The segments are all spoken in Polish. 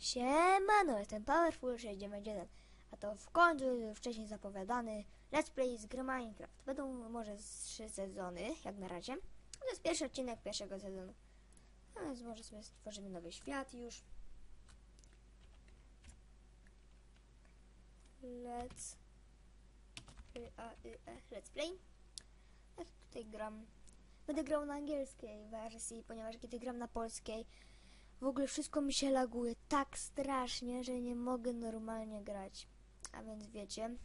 Siemano, jestem Powerful691, a to w końcu wcześniej zapowiadany Let's Play z gry Minecraft. Będą może trzy sezony, jak na razie. To jest pierwszy odcinek pierwszego sezonu. A więc może sobie stworzymy nowy świat już. Let's... y, e, Let's Play. Ja tutaj gram. Będę grał na angielskiej wersji, ponieważ kiedy gram na polskiej, w ogóle wszystko mi się laguje tak strasznie, że nie mogę normalnie grać. A więc wiecie,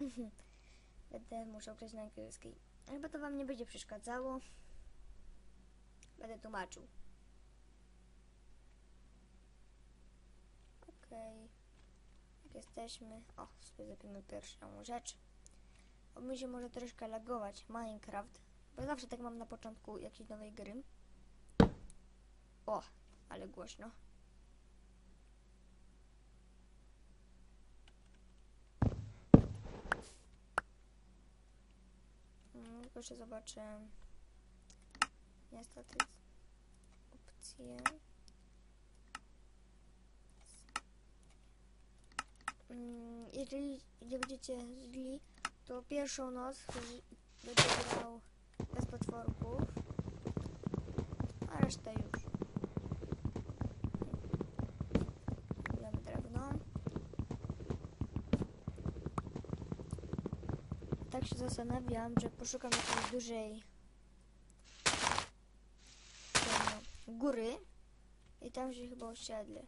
będę musiał grać na angielskiej. Chyba to wam nie będzie przeszkadzało. Będę tłumaczył. Okej. Jak jesteśmy... O, sobie zapimy pierwszą rzecz. Bo mi się może troszkę lagować Minecraft, bo zawsze tak mam na początku jakiejś nowej gry. O, ale głośno. Mm, Proszę zobaczę. Niestety opcje. Mm, Jeżeli nie będziecie źli, to pierwszą noc będę grał bez potworków, a resztę już. Damy drewno. Tak się zastanawiam, że poszukam jakiejś dużej em, góry i tam się chyba osiedlę.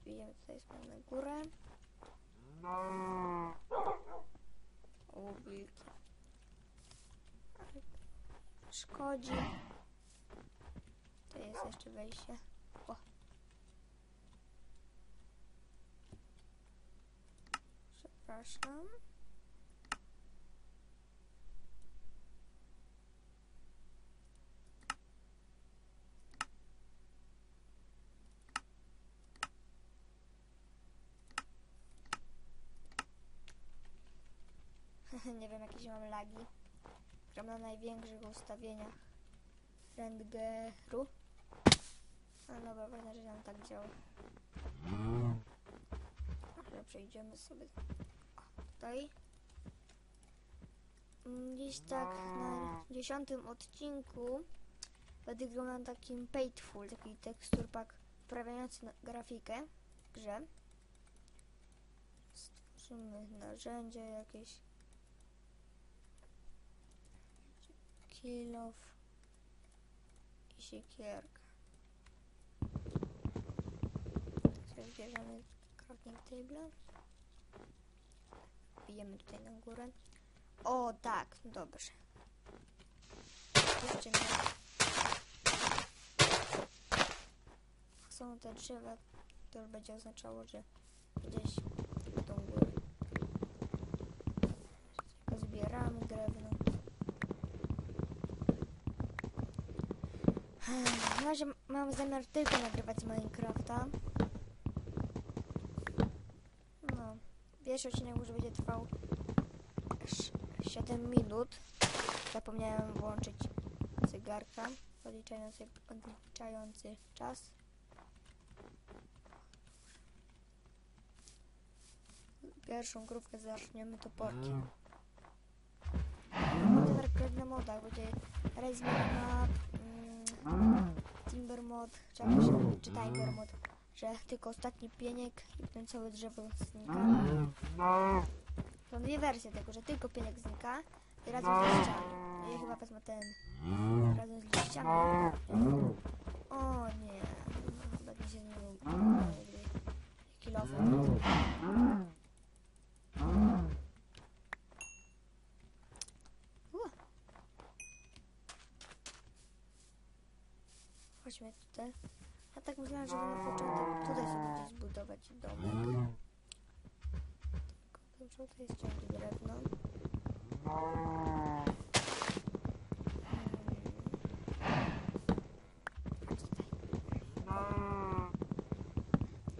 Wbijemy tutaj sobie na górę. O, wilki. Szkodzi. To jest jeszcze wejście. O. Przepraszam. Nie wiem, jakieś mam lagi. Gram na największych ustawieniach Renderu. A dobra, ważne, że nam tak działa. Ale przejdziemy sobie tutaj. Mm, Gdzieś tak na dziesiątym odcinku będę grał na takim Paintful, taki tekstur pack poprawiający na- grafikę w grze. Stworzymy narzędzie jakieś. Kill off i siekierka. Sobie bierzemy crafting table. Bijemy tutaj na górę. O, tak, dobrze. Jeszcze nie. Są te drzewa, to już będzie oznaczało, że gdzieś tą górę. Zbieramy drewno. Na razie mam zamiar tylko nagrywać z Minecrafta. No, pierwszy odcinek może będzie trwał sz- 7 minut. Zapomniałem włączyć zegarka odliczający, odliczający czas. Pierwszą grupkę zaczniemy toporkiem. Teraz na modach będzie Raise Map, mm, Timber Mod, czy, jakoś, czy Timer Mod, że tylko ostatni pieniek i ten całe drzewo znika. Są dwie wersje tego, że tylko pieniek znika i razem z liściami. Ja chyba wezmę ten razem z liściami. O nie, chyba mi się zmienił kilofem. Ua. Chodźmy tutaj. Ja tak myślałam, żeby na początek tutaj sobie gdzieś zbudować domek. Dobrze, to jest ciągle drewno.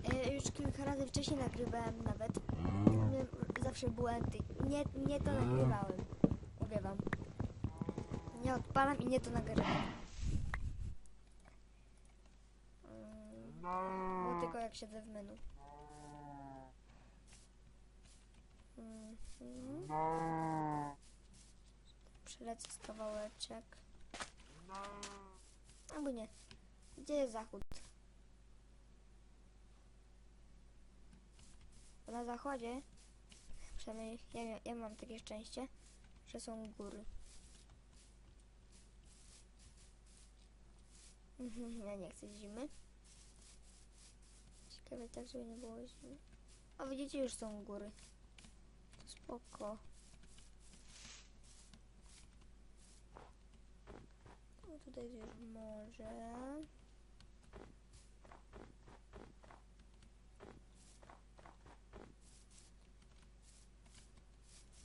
E, Już kilka razy wcześniej nagrywałem nawet. Zawsze błędy. Nie, nie to nagrywałem. Mówię wam. Nie odpalam i nie to nagrywam. Jak siedzę w menu. Mhm. Przelecę z kawałeczek. Albo nie. Gdzie jest zachód? Bo na zachodzie, przynajmniej ja, ja mam takie szczęście, że są góry. Ja nie chcę zimy. Ciekawe tak, żeby nie było zimy. A widzicie, już są góry. To spoko. No tutaj jest już morze.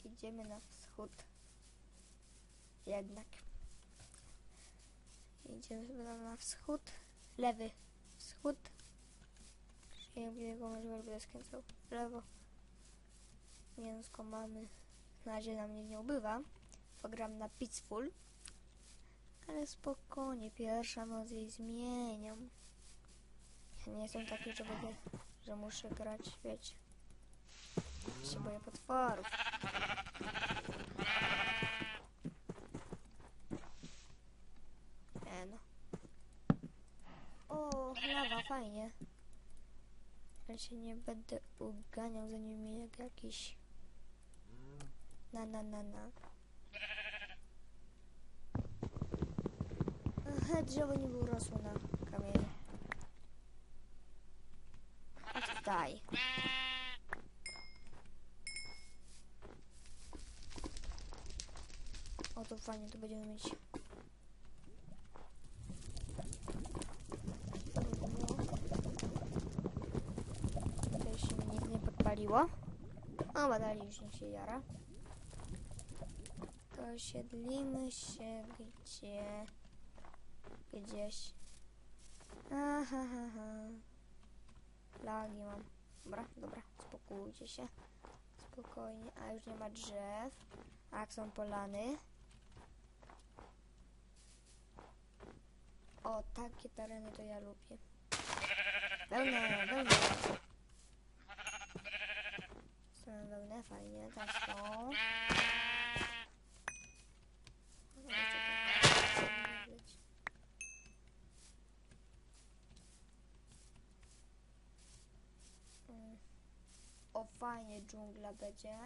Idziemy na wschód. Jednak. Idziemy na wschód. Lewy wschód. Jak widzę komuś będę skręcał lewo. Mięsko mamy. Na razie nam nie, nie ubywa. Pogram na Peaceful. Ale spokojnie, pierwsza noc jej zmieniam. Ja nie jestem taki, że będę, że muszę grać, wiecie. Ja się boję potworów. E no. O, lawa, fajnie. Ale się nie będę uganiał za nimi jak jakiś... Na, na, na, na. Aha, drzewo nie urosło na kamieniu. Oddaj. O, to fajnie, to będziemy mieć. Tutaj się mi nic nie podpaliło. O, badali już niech się jara. To osiedlimy się gdzie? Gdzieś. Aha, ha, ha. Lagi mam. Dobra, dobra, spokójcie się. Spokojnie. A już nie ma drzew. A jak są polany. O, takie tereny to ja lubię. Wełnę, wełnę. Wełnę, fajnie, tam są. Mm. O, fajnie dżungla będzie.